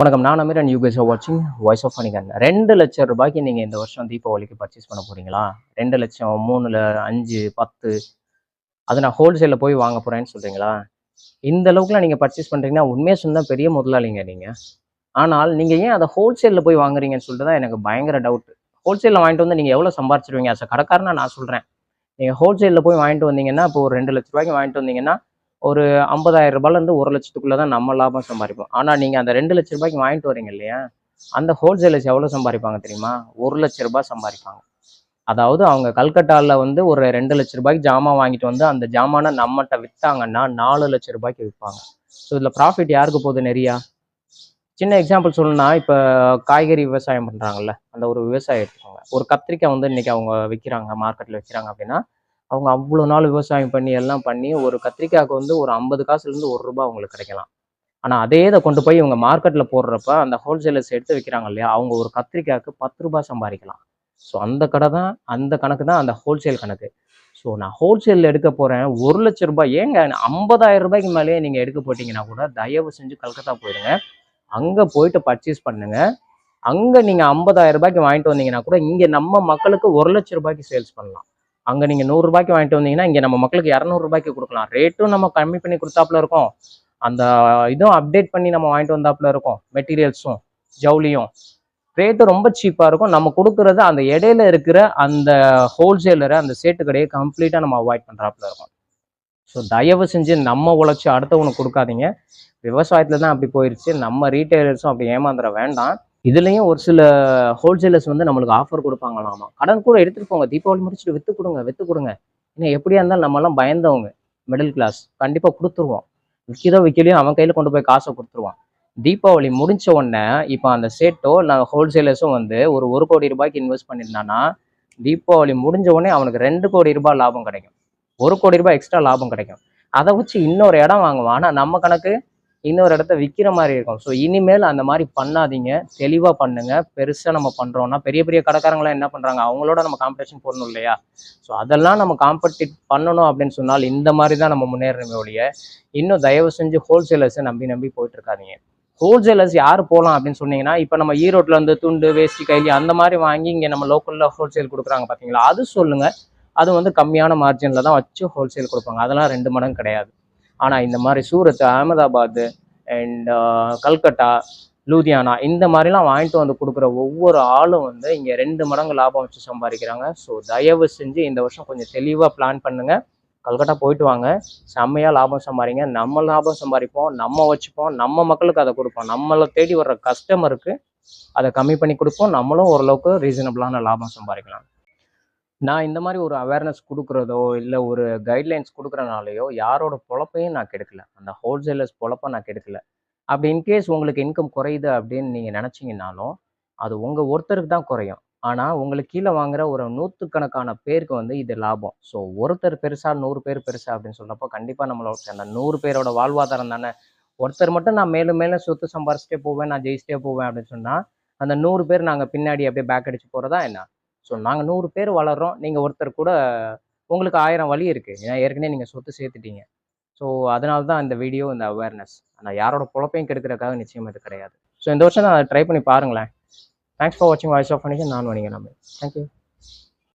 வணக்கம். நான் Amir and you guys வாட்சிங் வாய்ஸ் ஆஃப் அனிகன் ரெண்டு லட்சம் ரூபாய்க்கு நீங்கள் இந்த வருஷம் தீபாவளிக்கு பர்ச்சேஸ் பண்ண போறீங்களா? ரெண்டு லட்சம் மூணுல அஞ்சு பத்து. அது நான் ஹோல்சேலில் போய் வாங்க போகிறேன்னு சொல்கிறீங்களா இந்த அளவுக்குலாம் நீங்கள் பர்ச்சேஸ் பண்ணுறீங்கன்னா உண்மையாக சொன்னால் பெரிய முதலாளிங்க நீங்கள் ஆனால் நீங்கள் ஏன் அதை ஹோல்சேலில் போய் வாங்குறீங்கன்னு சொல்லிட்டு தான் எனக்கு பயங்கர டவுட் ஹோல்சேலில் வாங்கிட்டு வந்து நீங்கள் எவ்வளோ சம்பாரிச்சிருவீங்க? அச கடைக்காரனா நான் சொல்கிறேன் நீங்கள் ஹோல்சேலில் போய் வாங்கிட்டு வந்தீங்கன்னா இப்போ ஒரு ரெண்டு லட்ச ரூபாய்க்கு வாங்கிட்டு வந்தீங்கன்னா ஒரு ஐம்பதாயிரம் ரூபாயிலேருந்து ஒரு லட்சத்துக்குள்ளே தான் நம்ம லாபம் சம்பாதிப்போம். ஆனால் நீங்கள் அந்த ரெண்டு லட்ச ரூபாய்க்கு வாங்கிட்டு வரீங்க இல்லையா? அந்த ஹோல்சேலர்ஸ் எவ்வளோ சம்பாதிப்பாங்க தெரியுமா? ஒரு லட்ச ரூபாய் சம்பாதிப்பாங்க. அதாவது அவங்க கல்கட்டாவில் வந்து ஒரு ரெண்டு லட்ச ரூபாய்க்கு ஜாமான் வாங்கிட்டு வந்து அந்த ஜாமானை நம்மகிட்ட விற்றாங்கன்னா நாலு லட்ச ரூபாய்க்கு விற்பாங்க. ஸோ இதில் ப்ராஃபிட் யாருக்கு போகுது நிறையா? சின்ன எக்ஸாம்பிள் சொல்லணும்னா இப்போ காய்கறி விவசாயம் பண்ணுறாங்கல்ல அந்த ஒரு விவசாயம் எடுத்துக்கோங்க. ஒரு கத்திரிக்காய் வந்து இன்னைக்கு அவங்க விற்கிறாங்க மார்க்கெட்டில் விற்கிறாங்க அப்படின்னா அவங்க அவ்வளோ நாள் விவசாயம் பண்ணி எல்லாம் பண்ணி ஒரு கத்திரிக்காய்க்கு வந்து ஒரு ஐம்பது காசுலேருந்து ஒரு ரூபாய் அவங்களுக்கு கிடைக்கலாம். ஆனால் அதே இதை கொண்டு போய் இவங்க மார்க்கெட்டில் போடுறப்ப அந்த ஹோல்சேலர்ஸ் எடுத்து விற்கிறாங்க இல்லையா அவங்க ஒரு கத்திரிக்காய்க்கு பத்து ரூபாய் சம்பாதிக்கலாம். ஸோ அந்த கடை தான் அந்த கணக்கு தான் அந்த ஹோல்சேல் கணக்கு. ஸோ நான் ஹோல்சேலில் எடுக்க போகிறேன் ஒரு லட்ச ரூபாய் ஏங்க ஐம்பதாயிரம் ரூபாய்க்கு மேலேயே நீங்கள் எடுக்க போட்டிங்கன்னா கூட தயவு செஞ்சு கல்கத்தா போயிடுங்க. அங்கே போயிட்டு பர்ச்சேஸ் பண்ணுங்க. அங்கே நீங்கள் ஐம்பதாயிரம் ரூபாய்க்கு வாங்கிட்டு வந்தீங்கன்னா கூட இங்கே நம்ம மக்களுக்கு ஒரு லட்ச ரூபாய்க்கு சேல்ஸ் பண்ணலாம். அங்கே நீங்கள் நூறுரூபாய்க்கு வாங்கிட்டு வந்தீங்கன்னா இங்கே நம்ம மக்களுக்கு இரநூறுபாய்க்கு கொடுக்கலாம். ரேட்டும் நம்ம கம்மி பண்ணி கொடுத்தாப்புல இருக்கும். அந்த இதுவும் அப்டேட் பண்ணி நம்ம வாங்கிட்டு வந்தாப்புல இருக்கும். மெட்டீரியல்ஸும் ஜவுளியும். ரேட்டு ரொம்ப சீப்பாக இருக்கும். நம்ம கொடுக்குறது அந்த இடையில இருக்கிற அந்த ஹோல்சேலரை அந்த சேட்டு கடையை கம்ப்ளீட்டாக நம்ம அவாய்ட் பண்ணுறாப்புல இருக்கும். ஸோ தயவு செஞ்சு நம்ம உழைச்சி அடுத்தவனுக்கு கொடுக்காதீங்க. விவசாயத்தில் தான் அப்படி போயிடுச்சு நம்ம ரீட்டைலர்ஸும் அப்படி ஏமாந்துட வேண்டாம். இதுலேயும் ஒரு சில ஹோல்சேலர்ஸ் வந்து நம்மளுக்கு ஆஃபர் கொடுப்பாங்களாமா? கடன் கூட எடுத்துகிட்டு போங்க. தீபாவளி முடிச்சுட்டு விற்று கொடுங்க விற்று கொடுங்க. ஏன்னா எப்படியா இருந்தாலும் நம்மலாம் பயந்தவங்க. மிடில் கிளாஸ் கண்டிப்பாக கொடுத்துருவோம். விற்கிதோ விற்கலையோ அவன் கையில் கொண்டு போய் காசை கொடுத்துருவான். தீபாவளி முடிஞ்ச உடனே இப்போ அந்த சேட்டோ இல்லை ஹோல்சேலர்ஸும் வந்து ஒரு ஒரு கோடி ரூபாய்க்கு இன்வெஸ்ட் பண்ணியிருந்தான்னா தீபாவளி முடிஞ்ச உடனே அவனுக்கு ரெண்டு கோடி ரூபாய் லாபம் கிடைக்கும். ஒரு கோடி ரூபாய் எக்ஸ்ட்ரா லாபம் கிடைக்கும். அதை வச்சு இன்னொரு இடம் வாங்குவான். ஆனால் நம்ம கணக்கு இன்னொரு இடத்த விற்கிற மாதிரி இருக்கும். ஸோ இனிமேல் அந்த மாதிரி பண்ணாதீங்க. தெளிவாக பண்ணுங்க. பெருசாக நம்ம பண்ணுறோம்னா பெரிய பெரிய கடைக்காரங்களாம் என்ன பண்ணுறாங்க அவங்களோட நம்ம காம்படிஷன் போடணும் இல்லையா? ஸோ அதெல்லாம் நம்ம காம்படிட் பண்ணணும் அப்படின்னு சொன்னால் இந்த மாதிரி தான் நம்ம முன்னேறணுமே ஒழிய இன்னும் தயவு செஞ்சு ஹோல்சேலர்ஸை நம்பி நம்பி போயிட்டுருக்காதீங்க ஹோல்சேலர்ஸ் யார் போகலாம் அப்படின்னு சொன்னீங்கன்னா இப்போ நம்ம ஈரோட்டில் வந்து துண்டு வேஷ்டி கைலி அந்த மாதிரி வாங்கி இங்கே நம்ம லோக்கலில் ஹோல்சேல் கொடுக்குறாங்க பார்த்தீங்களா அது சொல்லுங்கள் அது வந்து கம்மியான மார்ஜினில் தான் வச்சு ஹோல்சேல் கொடுப்பாங்க. அதெல்லாம் ரெண்டு மடங்கு கிடையாது. ஆனால் இந்த மாதிரி சூரத் அகமதாபாத் அண்ட் கல்கட்டா லூதியானா இந்த மாதிரிலாம் வாங்கிட்டு வந்து கொடுக்குற ஒவ்வொரு ஆளும் வந்து இங்கே ரெண்டு மடங்கு லாபம் வச்சு சம்பாதிக்கிறாங்க. ஸோ தயவு செஞ்சு இந்த வருஷம் கொஞ்சம் தெளிவாக பிளான் பண்ணுங்கள் கல்கட்டா போயிட்டு வாங்க. செம்மையாக லாபம் சம்பாதிங்க. நம்ம லாபம் சம்பாதிப்போம் நம்ம வச்சுப்போம் நம்ம மக்களுக்கு அதை கொடுப்போம். நம்மளை தேடி வர்ற கஸ்டமருக்கு அதை கம்மி பண்ணி கொடுப்போம். நம்மளும் ஓரளவுக்கு ரீசனபிளான லாபம் சம்பாதிக்கலாம். நான் இந்த மாதிரி ஒரு அவேர்னஸ் கொடுக்குறதோ இல்லை ஒரு கைட்லைன்ஸ் கொடுக்குறனாலையோ யாரோட பொழப்பையும் நான் கெடுக்கல. அந்த ஹோல்சேலர்ஸ் பொழப்பை நான் கெடுக்கல. அப்படி இன்கேஸ் உங்களுக்கு இன்கம் குறையுது அப்படின்னு நீங்கள் நினச்சிங்கனாலும் அது உங்கள் ஒருத்தருக்கு தான் குறையும். ஆனால் உங்களுக்கு கீழே வாங்குற ஒரு நூற்றுக்கணக்கான பேருக்கு வந்து இது லாபம். ஸோ ஒருத்தர் பெருசாக நூறு பேர் பெருசா அப்படின்னு சொல்கிறப்போ கண்டிப்பாக நம்மளோட அந்த நூறு பேரோட வாழ்வாதாரம் தானே. ஒருத்தர் மட்டும் நான் மேலும் மேலும் சொத்து சம்பாரிச்சிட்டே போவேன் நான் ஜெயிச்சிட்டே போவேன் அப்படின்னு சொன்னால் அந்த நூறு பேர் நாங்கள் பின்னாடி அப்படியே பேக் அடிச்சு போகிறதா என்ன? ஸோ நாங்கள் நூறு பேர் வளர்கிறோம் நீங்கள் ஒருத்தர் கூட உங்களுக்கு ஆயிரம் வழி இருக்குது ஏன்னா ஏற்கனவே நீங்கள் சொத்து சேர்த்துட்டீங்க. ஸோ அதனால தான் இந்த வீடியோ இந்த அவேர்னஸ் ஆனால் யாரோட பொழப்பையும் கெடுக்கிறதுக்காக நிச்சயம் இது கிடையாது. ஸோ இந்த வருஷம் நான் ட்ரை பண்ணி பாருங்களேன். தேங்க்ஸ் ஃபார் வாட்சிங் வாய்ஸ் ஆஃப் பண்ணிக்கு நான் வணிக நம்ம தேங்க்யூ